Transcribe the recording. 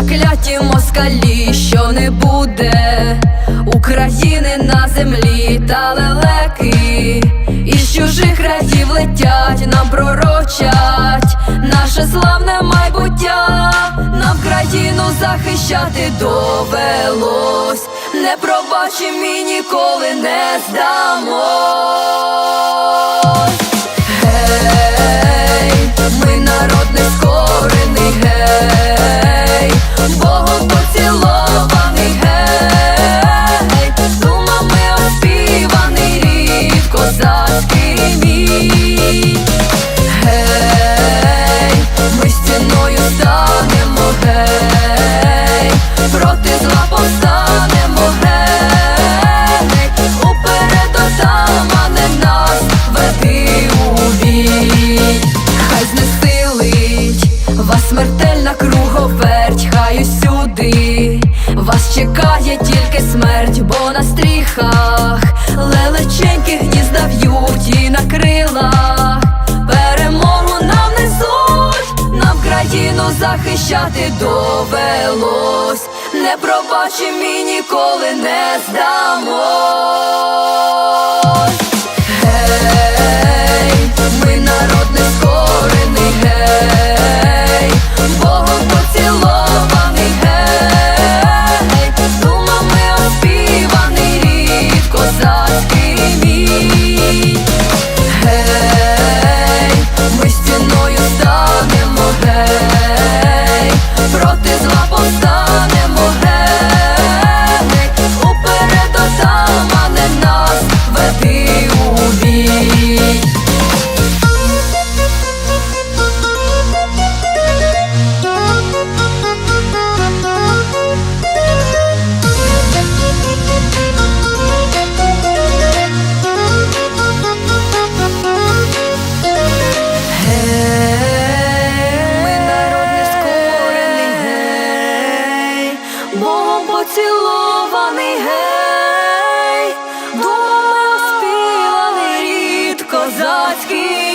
закляті москалі, що не буде України на землі та лелеки, із чужих країв летять, нам пророчать наше славне майбуття, нам країну захищати довелось, не пробачимо і ніколи не здамось. Вас смертельна круговерть, хай усюди вас чекає тільки смерть, бо на стріхах лелеченькі гнізда в'ють і на крилах. Перемогу нам несуть, нам країну захищати довелось, не пробачимо і ніколи не здамо. поцілований гей, думи оспівали рід козацький.